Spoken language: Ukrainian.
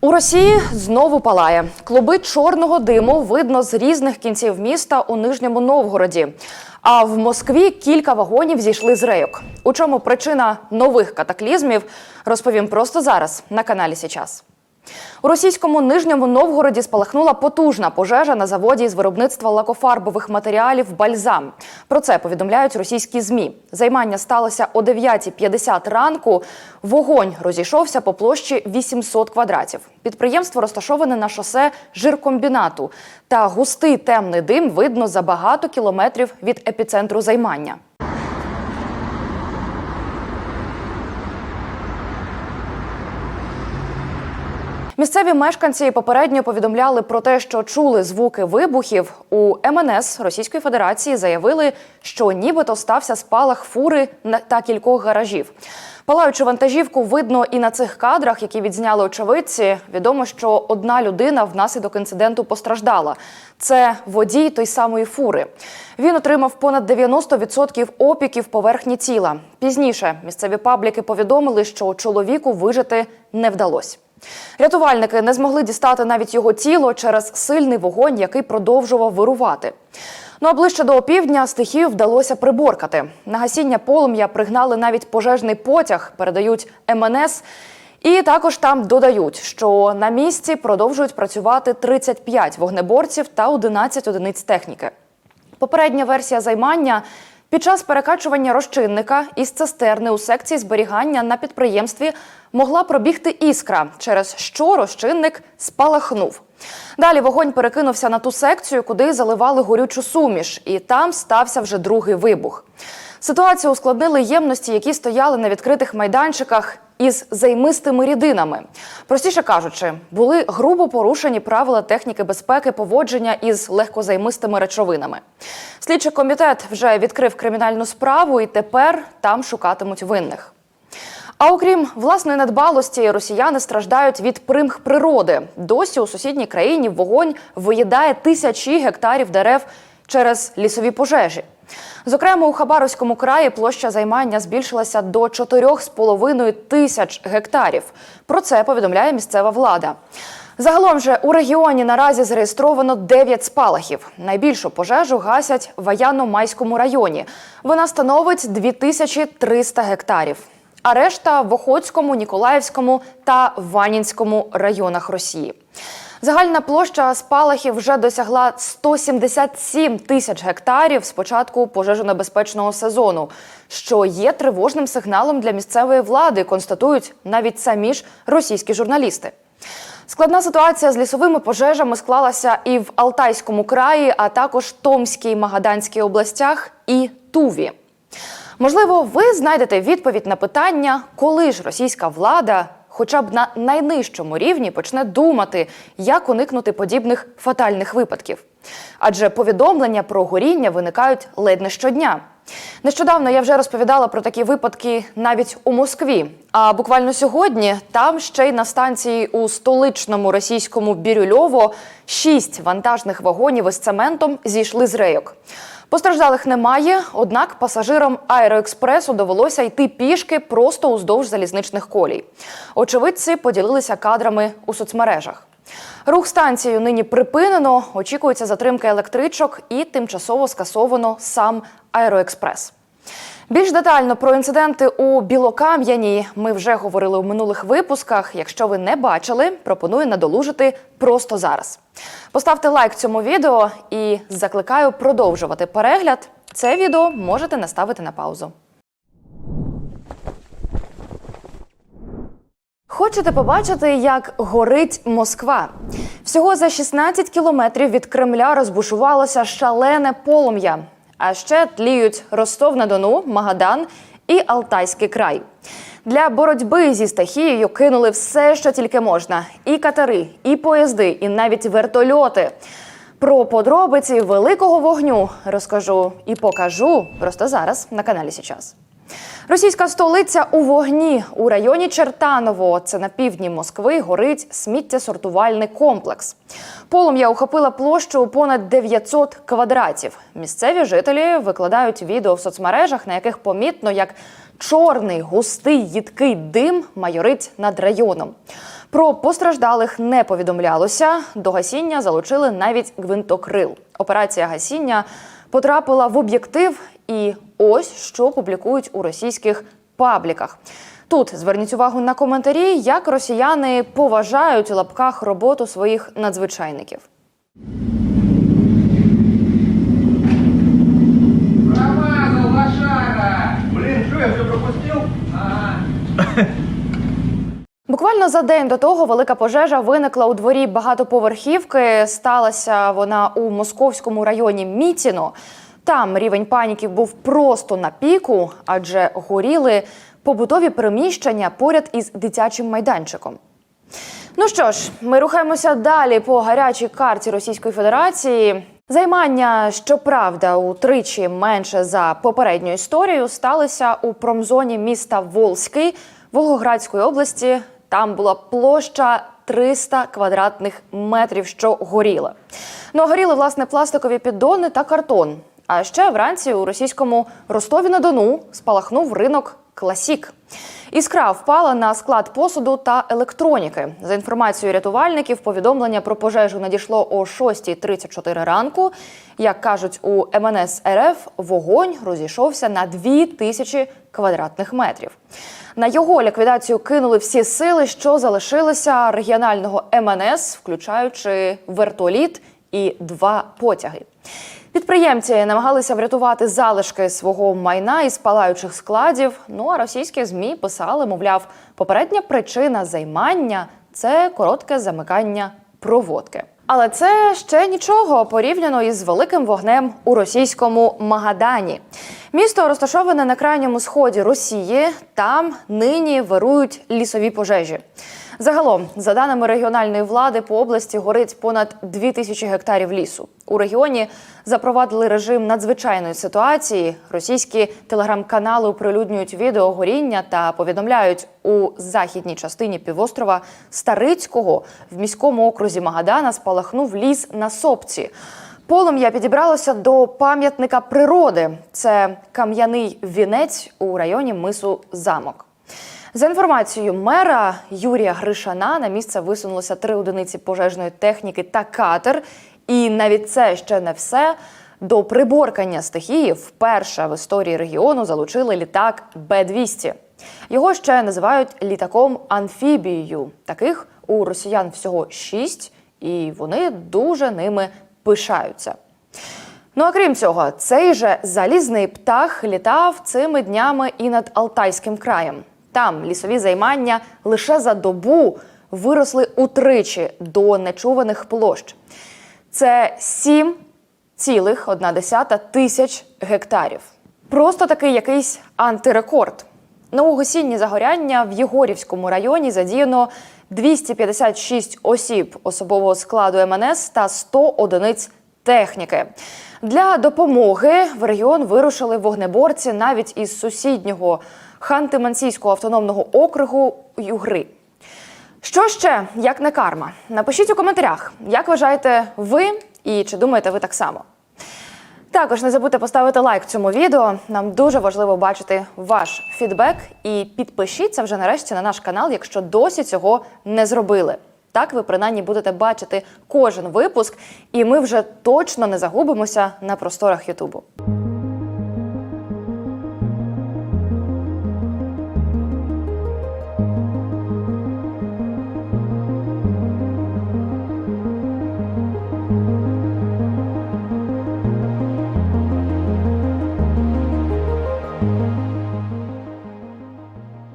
У Росії знову палає. Клуби чорного диму видно з різних кінців міста у Нижньому Новгороді. А в Москві кілька вагонів зійшли з рейок. У чому причина нових катаклізмів, розповім просто зараз на каналі Січас. У російському нижньому Новгороді спалахнула потужна пожежа на заводі з виробництва лакофарбових матеріалів Бальзам. Про це повідомляють російські змі. Займання сталося о 9.50 ранку. Вогонь розійшовся по площі 800 квадратів. Підприємство розташоване на шосе жиркомбінату. Та густий темний дим видно за багато кілометрів від епіцентру займання. Місцеві мешканці попередньо повідомляли про те, що чули звуки вибухів. У МНС Російської Федерації заявили, що нібито стався спалах фури та кількох гаражів. Палаючу вантажівку видно і на цих кадрах, які відзняли очевидці. Відомо, що одна людина внаслідок інциденту постраждала. Це водій той самої фури. Він отримав понад 90% опіків поверхні тіла. Пізніше місцеві пабліки повідомили, що чоловіку вижити не вдалося. Рятувальники не змогли дістати навіть його тіло через сильний вогонь, який продовжував вирувати. Ну а ближче до опівдня стихію вдалося приборкати. На гасіння полум'я пригнали навіть пожежний потяг, передають МНС. І також там додають, що на місці продовжують працювати 35 вогнеборців та 11 одиниць техніки. Попередня версія займання під час перекачування розчинника із цистерни у секції зберігання на підприємстві могла пробігти іскра, через що розчинник спалахнув. Далі вогонь перекинувся на ту секцію, куди заливали горючу суміш, і там стався вже другий вибух. Ситуацію ускладнили ємності, які стояли на відкритих майданчиках із займистими рідинами. Простіше кажучи, були грубо порушені правила техніки безпеки поводження із легкозаймистими речовинами. Слідчий комітет вже відкрив кримінальну справу, і тепер там шукатимуть винних. А окрім власної недбалості, росіяни страждають від примх природи. Досі у сусідній країні вогонь виїдає тисячі гектарів дерев через лісові пожежі. Зокрема, у Хабаровському краї площа займання збільшилася до 4,5 тисяч гектарів. Про це повідомляє місцева влада. Загалом же у регіоні наразі зареєстровано 9 спалахів. Найбільшу пожежу гасять в Аяно-Майському районі. Вона становить 2300 гектарів. А решта в Охотському, Ніколаївському та Ванінському районах Росії. Загальна площа спалахів вже досягла 177 тисяч гектарів з початку пожежонебезпечного сезону, що є тривожним сигналом для місцевої влади, констатують навіть самі ж російські журналісти. Складна ситуація з лісовими пожежами склалася і в Алтайському краї, а також Томській, Магаданській областях і Туві. Можливо, ви знайдете відповідь на питання, коли ж російська влада, хоча б на найнижчому рівні, почне думати, як уникнути подібних фатальних випадків. Адже повідомлення про горіння виникають ледь не щодня. Нещодавно я вже розповідала про такі випадки навіть у Москві. А буквально сьогодні там ще й на станції у столичному російському Бірюльово шість вантажних вагонів із цементом зійшли з рейок. Постраждалих немає, однак пасажирам аероекспресу довелося йти пішки просто уздовж залізничних колій. Очевидці поділилися кадрами у соцмережах. Рух станцією нині припинено, очікується затримка електричок і тимчасово скасовано сам аероекспрес. Більш детально про інциденти у Білокам'яні ми вже говорили у минулих випусках. Якщо ви не бачили, пропоную надолужити просто зараз. Поставте лайк цьому відео і закликаю продовжувати перегляд. Це відео можете наставити на паузу. Хочете побачити, як горить Москва? Всього за 16 кілометрів від Кремля розбушувалося шалене полум'я. А ще тліють Ростов-на-Дону, Магадан і Алтайський край. Для боротьби зі стихією кинули все, що тільки можна: і катери, і поїзди, і навіть вертольоти. Про подробиці великого вогню розкажу і покажу просто зараз на каналі Січас. Російська столиця у вогні у районі Чертаново, це на півдні Москви, горить сміттєсортувальний комплекс. Полум'я охопила площу у понад 900 квадратів. Місцеві жителі викладають відео в соцмережах, на яких помітно, як чорний густий їдкий дим майорить над районом. Про постраждалих не повідомлялося. До гасіння залучили навіть гвинтокрил. Операція гасіння потрапила в об'єктив, і ось що публікують у російських пабліках. Тут зверніть увагу на коментарі, як росіяни поважають у лапках роботу своїх надзвичайників. Промазал, лошара! Блин, что я все пропустил? Ага. Буквально за день до того велика пожежа виникла у дворі багатоповерхівки. Сталася вона у московському районі Мітіно. Там рівень паніки був просто на піку, адже горіли побутові приміщення поряд із дитячим майданчиком. Ну що ж, ми рухаємося далі по гарячій карті Російської Федерації. Займання, щоправда, утричі менше за попередню історію, сталися у промзоні міста Волзький Волгоградської області. Там була площа 300 квадратних метрів, що горіла. Ну, горіли власне пластикові піддони та картон. А ще вранці у російському Ростові на Дону спалахнув ринок Класік. Іскра впала на склад посуду та електроніки. За інформацією рятувальників, повідомлення про пожежу надійшло о 6.34 ранку. Як кажуть у МНС РФ, вогонь розійшовся на 2 тисячі квадратних метрів. На його ліквідацію кинули всі сили, що залишилися регіонального МНС, включаючи вертоліт і два потяги. Підприємці намагалися врятувати залишки свого майна із палаючих складів. Ну а російські змі писали, мовляв, попередня причина займання це коротке замикання проводки. Але це ще нічого порівняно із великим вогнем у російському Магадані. Місто розташоване на крайньому сході Росії. Там нині вирують лісові пожежі. Загалом, за даними регіональної влади, по області горить понад 2 тисячі гектарів лісу. У регіоні запровадили режим надзвичайної ситуації. Російські телеграм-канали оприлюднюють відео горіння та повідомляють у західній частині півострова Старицького в міському окрузі Магадана спалахнув ліс на сопці. Полум'я підібралося до пам'ятника природи. Це кам'яний вінець у районі мису Замок. За інформацією мера Юрія Гришана, на місце висунулося три одиниці пожежної техніки та катер. І навіть це ще не все. До приборкання стихії вперше в історії регіону залучили літак Б-200. Його ще називають літаком амфібією. Таких у росіян всього шість, і вони дуже ними пишаються. Ну а крім цього, цей же залізний птах літав цими днями і над Алтайським краєм. Там лісові займання лише за добу виросли утричі до нечуваних площ. Це 7,1 тисяч гектарів. Просто такий якийсь антирекорд. На угасінні загоряння в Єгорівському районі задіяно 256 осіб особового складу МНС та 100 одиниць техніки. Для допомоги в регіон вирушили вогнеборці навіть із сусіднього Ханти-Мансійського автономного округу Югри. Що ще, як не карма? Напишіть у коментарях, як вважаєте ви і чи думаєте ви так само. Також не забудьте поставити лайк цьому відео. Нам дуже важливо бачити ваш фідбек. І підпишіться вже нарешті на наш канал, якщо досі цього не зробили. Так ви принаймні будете бачити кожен випуск, і ми вже точно не загубимося на просторах Ютубу.